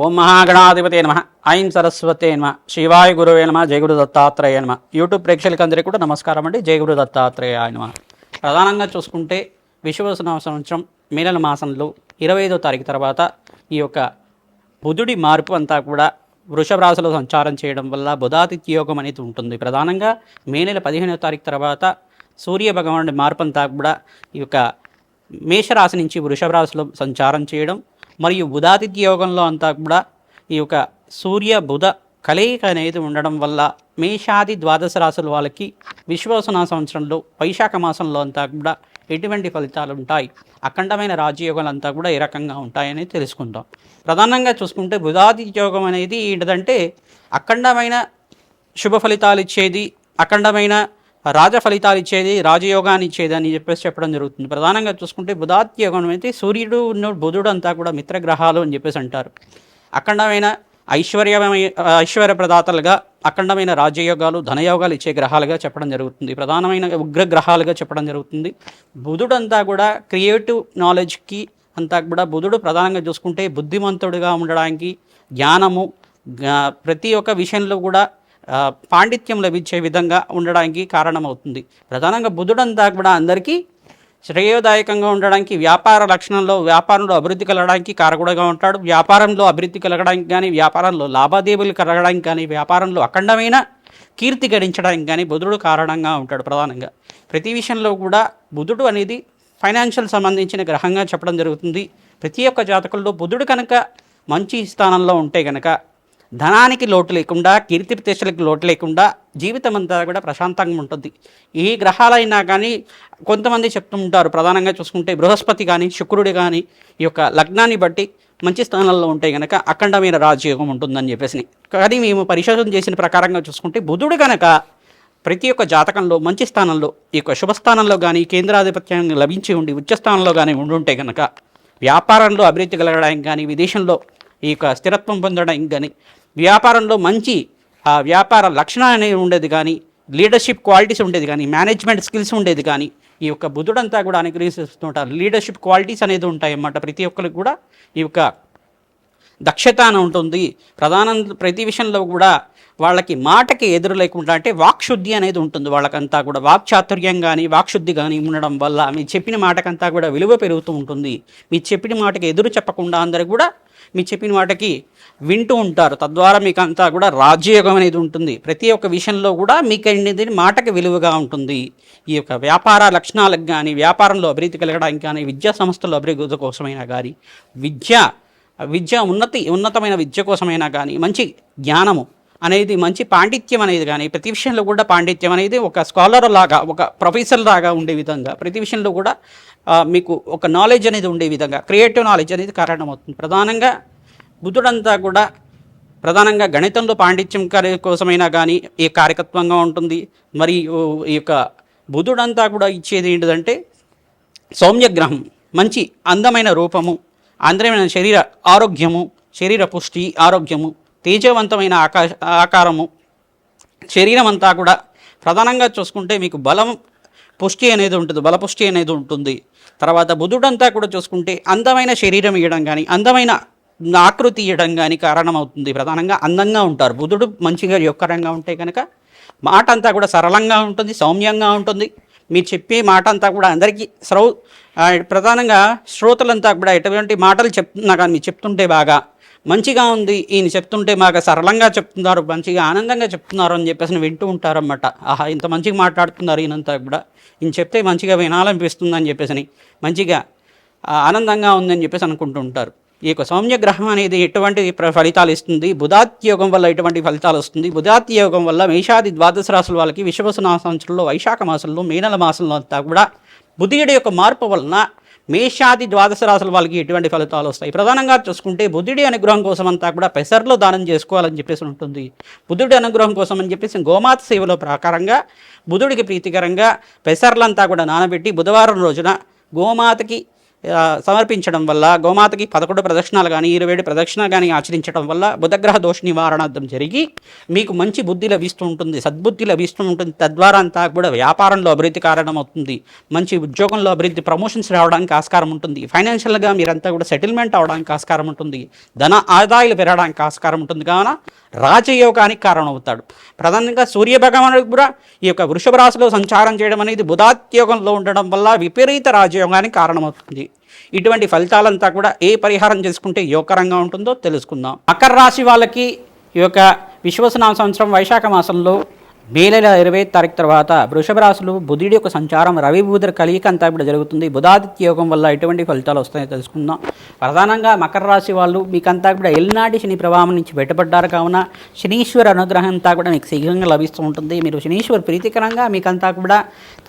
ఓం మహాగణాధిపతే నమ. ఐం సరస్వతే నమ. శివాయ గురువే నమ. జయగురు దత్తాత్రేయ నమ. యూట్యూబ్ ప్రేక్షకులందరికీ కూడా నమస్కారం అండి. జయగురు దత్తాత్రేయ నమ. ప్రధానంగా చూసుకుంటే విశ్వవసన సంవత్సరం మే మాసంలో ఇరవై ఐదో తారీఖు తర్వాత ఈ యొక్క బుధుడి మార్పు అంతా కూడా వృషభ రాశిలో సంచారం చేయడం వల్ల బుధాతిథ్య యోగం అనేది ఉంటుంది. ప్రధానంగా మే నెల పదిహేనవ తారీఖు తర్వాత సూర్య భగవానుడి మార్పు అంతా కూడా ఈ యొక్క మేషరాశి నుంచి వృషభ రాశిలో సంచారం చేయడం మరియు బుధాదిత్య యోగంలో అంతా కూడా ఈ యొక్క సూర్య బుధ కలయిక అనేది ఉండడం వల్ల మేషాది ద్వాదశ రాశుల వాళ్ళకి విశ్వసన సంవత్సరంలో వైశాఖ మాసంలో అంతా కూడా ఎటువంటి ఫలితాలు ఉంటాయి? అఖండమైన రాజయోగాలు అంతా కూడా ఏ రకంగా ఉంటాయని తెలుసుకుందాం. ప్రధానంగా చూసుకుంటే బుధాది యోగం అనేది ఏంటంటే అఖండమైన శుభ ఫలితాలు ఇచ్చేది అఖండమైన రాజ ఫలితాలు ఇచ్చేది రాజయోగాన్ని ఇచ్చేది అని చెప్పేసి చెప్పడం జరుగుతుంది. ప్రధానంగా చూసుకుంటే బుధాత్య యోగం అయితే సూర్యుడు ఉన్న బుధుడు అంతా కూడా మిత్రగ్రహాలు అని చెప్పేసి అంటారు. అఖండమైన ఐశ్వర్యమైన ఐశ్వర్య ప్రదాతలుగా అఖండమైన రాజయోగాలు ధనయోగాలు ఇచ్చే గ్రహాలుగా చెప్పడం జరుగుతుంది. ప్రధానమైన ఉగ్ర గ్రహాలుగా చెప్పడం జరుగుతుంది. బుధుడంతా కూడా క్రియేటివ్ నాలెడ్జ్కి అంతా కూడా బుధుడు ప్రధానంగా చూసుకుంటే బుద్ధిమంతుడిగా ఉండడానికి జ్ఞానము ప్రతి ఒక్క విషయంలో కూడా పాండిత్యం లభించే విధంగా ఉండడానికి కారణమవుతుంది. ప్రధానంగా బుధుడంతా కూడా అందరికీ శ్రేయోదాయకంగా ఉండడానికి వ్యాపార లక్షణంలో వ్యాపారంలో అభివృద్ధి కలగడానికి కారకుడుగా ఉంటాడు. వ్యాపారంలో అభివృద్ధి కలగడానికి కానీ వ్యాపారంలో లాభాదేవీలు కలగడానికి కానీ వ్యాపారంలో అఖండమైన కీర్తి గడించడానికి కానీ బుధుడు కారణంగా ఉంటాడు ప్రధానంగా. ప్రతి విషయంలో కూడా బుధుడు అనేది ఫైనాన్షియల్ సంబంధించిన గ్రహంగా చెప్పడం జరుగుతుంది. ప్రతి ఒక్క జాతకుల్లో బుధుడు కనుక మంచి స్థానంలో ఉంటే కనుక ధనానికి లోటు లేకుండా కీర్తి ప్రతిష్టలకు లోటు లేకుండా జీవితం అంతా కూడా ప్రశాంతంగా ఉంటుంది. ఈ గ్రహాలైనా కానీ కొంతమంది చెప్తుంటారు ప్రధానంగా చూసుకుంటే బృహస్పతి కానీ శుక్రుడు కానీ ఈ యొక్క లగ్నాన్ని బట్టి మంచి స్థానంలో ఉంటే కనుక అఖండమైన రాజయోగం ఉంటుందని చెప్పేసి. కానీ మేము పరిశోధన చేసిన ప్రకారంగా చూసుకుంటే బుధుడు కనుక ప్రతి ఒక్క జాతకంలో మంచి స్థానంలో ఈ యొక్క శుభస్థానంలో కానీ కేంద్రాధిపత్యం లభించి ఉండి ఉచ్చస్థానంలో కానీ ఉండుంటే కనుక వ్యాపారంలో అభివృద్ధి కలగడానికి కానీ విదేశంలో ఈ యొక్క స్థిరత్వం పొందడానికి కానీ వ్యాపారంలో మంచి ఆ వ్యాపార లక్షణాలు అనేవి ఉండేది కానీ లీడర్షిప్ క్వాలిటీస్ ఉండేది కానీ మేనేజ్మెంట్ స్కిల్స్ ఉండేది కానీ ఈ యొక్క బుధుడంతా కూడా అనుగ్రహిస్తుంటారు లీడర్షిప్ క్వాలిటీస్ అనేది ఉంటాయి అన్నమాట ప్రతి ఒక్కరికి కూడా. ఈ యొక్క దక్షత అని ఉంటుంది. ప్రధాన ప్రతి విషయంలో కూడా వాళ్ళకి మాటకి ఎదురు లేకుండా అంటే వాక్శుద్ధి అనేది ఉంటుంది వాళ్ళకంతా కూడా. వాక్చాతుర్యం కానీ వాక్శుద్ధి కానీ ఉండడం వల్ల మీరు చెప్పిన మాటకంతా కూడా విలువ పెరుగుతూ ఉంటుంది. మీరు చెప్పిన మాటకి ఎదురు చెప్పకుండా అందరూ కూడా మీరు చెప్పిన వాటికి వింటూ ఉంటారు. తద్వారా మీకు అంతా కూడా రాజ్యయోగం అనేది ఉంటుంది. ప్రతి ఒక్క విషయంలో కూడా మీకు అనేది మాటకి విలువగా ఉంటుంది. ఈ యొక్క వ్యాపార లక్షణాలకు కానీ వ్యాపారంలో అభివృద్ధి కలగడానికి కానీ విద్యా సంస్థల్లో అభివృద్ధి కోసమైనా కానీ విద్య విద్య ఉన్నతి ఉన్నతమైన విద్య కోసమైనా కానీ మంచి జ్ఞానము అనేది మంచి పాండిత్యం అనేది కానీ ప్రతి విషయంలో కూడా పాండిత్యం అనేది ఒక స్కాలర్ లాగా ఒక ప్రొఫెసర్ లాగా ఉండే విధంగా ప్రతి విషయంలో కూడా మీకు ఒక నాలెడ్జ్ అనేది ఉండే విధంగా క్రియేటివ్ నాలెడ్జ్ అనేది కారణమవుతుంది. ప్రధానంగా బుద్ధుడంతా కూడా ప్రధానంగా గణితంలో పాండిత్యం కార్య కోసమైనా కానీ ఈ కారకత్వంగా ఉంటుంది మరియు ఈ యొక్క బుధుడంతా కూడా ఇచ్చేది ఏంటిదంటే సౌమ్యగ్రహం మంచి అందమైన రూపము అందమైన శరీర ఆరోగ్యము శరీర పుష్టి ఆరోగ్యము తేజవంతమైన ఆకాశ ఆకారము శరీరం అంతా కూడా ప్రధానంగా చూసుకుంటే మీకు బలం పుష్టి అనేది ఉంటుంది బలపుష్టి అనేది ఉంటుంది. తర్వాత బుధుడంతా కూడా చూసుకుంటే అందమైన శరీరం ఇవ్వడం కానీ అందమైన ఆకృతి ఇవ్వడం కానీ కారణమవుతుంది ప్రధానంగా. అందంగా ఉంటారు. బుధుడు మంచిగా యొక్కరంగా ఉంటే కనుక మాట అంతా కూడా సరళంగా ఉంటుంది సౌమ్యంగా ఉంటుంది. మీరు చెప్పే మాట అంతా కూడా అందరికీ శ్రౌ ప్రధానంగా శ్రోతలంతా కూడా ఎటువంటి మాటలు చెప్తున్నా కానీ మీరు చెప్తుంటే బాగా మంచిగా ఉంది ఈయన చెప్తుంటే బాగా సరళంగా చెప్తున్నారు మంచిగా ఆనందంగా చెప్తున్నారు అని చెప్పేసి వింటూ ఉంటారన్నమాట. ఆహా ఇంత మంచిగా మాట్లాడుతున్నారు ఈయనంతా కూడా. ఈయన చెప్తే మంచిగా వినాలనిపిస్తుంది అని చెప్పేసి మంచిగా ఆనందంగా ఉందని చెప్పేసి అనుకుంటూ ఉంటారు. ఈ యొక్క సౌమ్యగ్రహం అనేది ఎటువంటి ప్ర- ఫలితాలు ఇస్తుంది? బుధాత్యోగం వల్ల ఎటువంటి ఫలితాలు వస్తుంది? బుధాత్యోగం వల్ల మేషాది ద్వాదశ రాసుల వాళ్ళకి విశ్వసన సంవత్సరంలో వైశాఖ మాసంలో మేనల మాసంలో అంతా కూడా బుధుడి యొక్క మార్పు వలన మేషాది ద్వాదశ రాసుల వాళ్ళకి ఎటువంటి ఫలితాలు వస్తాయి? ప్రధానంగా చూసుకుంటే బుద్ధుడి అనుగ్రహం కోసం అంతా కూడా పెసర్లో దానం చేసుకోవాలని చెప్పేసి ఉంటుంది. బుద్ధుడి అనుగ్రహం కోసం అని చెప్పేసి గోమాత సేవలో ప్రకారంగా బుధుడికి ప్రీతికరంగా పెసర్లంతా కూడా నానబెట్టి బుధవారం రోజున గోమాతకి సమర్పించడం వల్ల గోమాతకి పదకొండు ప్రదక్షిణాలు కానీ ఇరవై ఏడు ప్రదక్షిణ కానీ ఆచరించడం వల్ల బుధగ్రహ దోష నివారణార్థం జరిగి మీకు మంచి బుద్ధి లభిస్తూ ఉంటుంది సద్బుద్ధి లభిస్తూ ఉంటుంది. తద్వారా అంతా కూడా వ్యాపారంలో అభివృద్ధి కారణమవుతుంది. మంచి ఉద్యోగంలో అభివృద్ధి ప్రమోషన్స్ రావడానికి ఆస్కారం ఉంటుంది. ఫైనాన్షియల్గా మీరంతా కూడా సెటిల్మెంట్ అవడానికి ఆస్కారం ఉంటుంది. ధన ఆదాయాలు పెరగడానికి ఆస్కారం ఉంటుంది. కావున రాజయోగానికి కారణమవుతాడు. ప్రధానంగా సూర్య భగవానుడు కూడా ఈ యొక్క వృషభ రాశిలో సంచారం చేయడం అనేది బుధాత్యోగంలో ఉండడం వల్ల విపరీత రాజయోగానికి కారణమవుతుంది. ఇటువంటి ఫలితాలంతా కూడా ఏ పరిహారం చేసుకుంటే యోగకరంగా ఉంటుందో తెలుసుకుందాం. మకర రాశి వాళ్ళకి ఈ యొక్క విశ్వసనామ సంవత్సరం వైశాఖ మాసంలో మే నెల ఇరవై తారీఖు తర్వాత వృషభ రాశులు బుధుడి యొక్క సంచారం రవి బుధుల కలియిక అంతా కూడా జరుగుతుంది. బుధాదిత్య యోగం వల్ల ఎటువంటి ఫలితాలు వస్తాయో తెలుసుకుందాం. ప్రధానంగా మకర రాశి వాళ్ళు మీకంతా కూడా ఎల్నాటి శని ప్రభావం నుంచి బయటపడ్డారు కావున శనీశ్వర అనుగ్రహం అంతా కూడా మీకు శీఘ్రంగా లభిస్తూ ఉంటుంది. మీరు శనీశ్వర ప్రీతికరంగా మీకంతా కూడా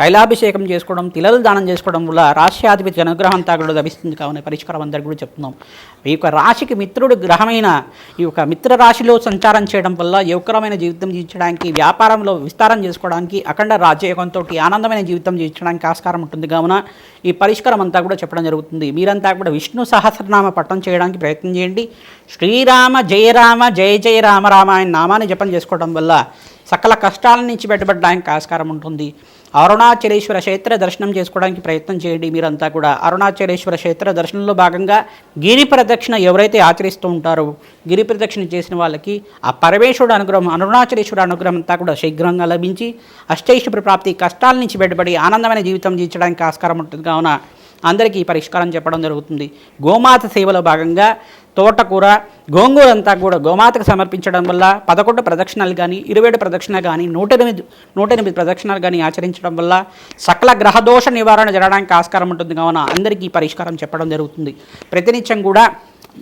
తైలాభిషేకం చేసుకోవడం తిలలు దానం చేసుకోవడం వల్ల రాశ్యాధిపతి అనుగ్రహం అంతా కూడా లభిస్తుంది కావున పరిష్కారం అందరికీ కూడా చెప్తున్నాం. ఈ యొక్క రాశికి మిత్రుడు గ్రహమైన ఈ యొక్క మిత్ర రాశిలో సంచారం చేయడం వల్ల యువకరమైన జీవితం జీవించడానికి వ్యాపారంలో విస్తారం చేసుకోవడానికి అఖండ రాజయోగంతో ఆనందమైన జీవితం జీవించడానికి ఆస్కారం ఉంటుంది. కావున ఈ పరిష్కారం అంతా కూడా చెప్పడం జరుగుతుంది. మీరంతా కూడా విష్ణు సహస్రనామ పట్టం చేయడానికి ప్రయత్నం చేయండి. శ్రీరామ జయరామ జయ జయ రామ రామ ఆయన నామాన్ని జపం చేసుకోవడం వల్ల సకల కష్టాల నుంచి బయటపడడానికి ఆస్కారం ఉంటుంది. అరుణాచలేశ్వర క్షేత్ర దర్శనం చేసుకోవడానికి ప్రయత్నం చేయండి. మీరంతా కూడా అరుణాచలేశ్వర క్షేత్ర దర్శనంలో భాగంగా గిరి ప్రదక్షిణ ఎవరైతే ఆచరిస్తూ ఉంటారో గిరి ప్రదక్షిణ చేసిన వాళ్ళకి ఆ పరమేశ్వరుడు అనుగ్రహం అరుణాచలేశ్వర అనుగ్రహం అంతా కూడా శీఘ్రంగా లభించి అష్టైశ్వర ప్రాప్తి కష్టాల నుంచి బయటపడి ఆనందమైన జీవితం జీవించడానికి ఆస్కారం ఉంటుంది. కావున అందరికీ పరిష్కారం చెప్పడం జరుగుతుంది. గోమాత సేవలో భాగంగా తోటకూర గోంగూర అంతా కూడా గోమాతకు సమర్పించడం వల్ల పదకొండు ప్రదక్షిణలు కానీ ఇరవై ఏడు కానీ నూట ఎనిమిది నూట ఎనిమిది ప్రదక్షిణలు కానీ ఆచరించడం వల్ల సకల గ్రహదోష నివారణ జరగడానికి ఆస్కారం ఉంటుంది. కావున అందరికీ పరిష్కారం చెప్పడం జరుగుతుంది. ప్రతినిత్యం కూడా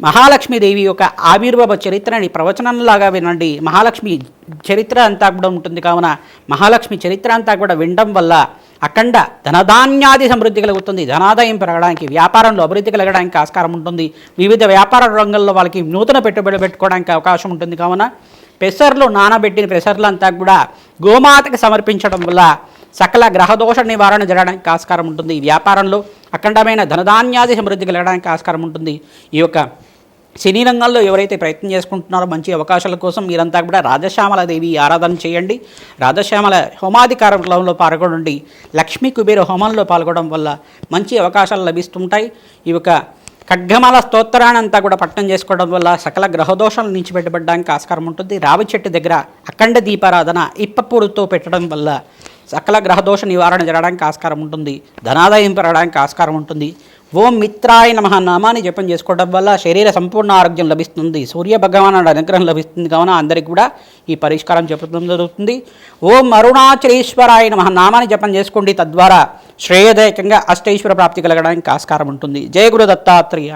మహాలక్ష్మీదేవి యొక్క ఆవిర్భావ చరిత్రని ప్రవచనంలాగా వినండి. మహాలక్ష్మి చరిత్ర అంతా కూడా ఉంటుంది. కావున మహాలక్ష్మి చరిత్ర అంతా కూడా వినడం వల్ల అఖండ ధనధాన్యాది సమృద్ధి కలుగుతుంది. ధనాదాయం పెరగడానికి వ్యాపారంలో అభివృద్ధి కలగడానికి ఆస్కారం ఉంటుంది. వివిధ వ్యాపార రంగంలో వాళ్ళకి నూతన పెట్టుబడి పెట్టుకోవడానికి అవకాశం ఉంటుంది. కావున పెసర్లు నానబెట్టిన పెసర్లు అంతా కూడా గోమాతకి సమర్పించడం వల్ల సకల గ్రహదోష నివారణ జరగడానికి ఆస్కారం ఉంటుంది. వ్యాపారంలో అఖండమైన ధనధాన్యాది సమృద్ధి కలగడానికి ఆస్కారం ఉంటుంది. ఈ యొక్క సినీ రంగంలో ఎవరైతే ప్రయత్నం చేసుకుంటున్నారో మంచి అవకాశాల కోసం మీరంతా కూడా రాజశ్యామల దేవి ఆరాధన చేయండి. రాజశ్యామల హోమాధికారంలో పాల్గొనండి. లక్ష్మీ కుబేర హోమంలో పాల్గొనడం వల్ల మంచి అవకాశాలు లభిస్తుంటాయి. ఈ యొక్క ఖడ్గమాల స్తోత్రాన్ని అంతా కూడా పట్టణం చేసుకోవడం వల్ల సకల గ్రహదోషాల నుంచి పెట్టబడడానికి ఆస్కారం ఉంటుంది. రావి చెట్టు దగ్గర అఖండ దీపారాధన ఇప్పపూరుతో పెట్టడం వల్ల సకల గ్రహదోష నివారణ జరగడానికి ఆస్కారం ఉంటుంది. ధనాదాయం పెరగడానికి ఆస్కారం ఉంటుంది. ఓం మిత్రాయ నమః నామాన్ని జపం చేసుకోవడం వల్ల శరీర సంపూర్ణ ఆరోగ్యం లభిస్తుంది సూర్య భగవానుడు అనుగ్రహం లభిస్తుంది కావున అందరికీ కూడా ఈ పరిష్కారం చెప్పడం జరుగుతుంది. ఓం అరుణాచలేశ్వరాయ నమః నామాన్ని జపం చేసుకోండి తద్వారా శ్రేయదాయకంగా అష్టైశ్వర ప్రాప్తి కలగడానికి ఆస్కారం ఉంటుంది. జయ గురు దత్తాత్రేయ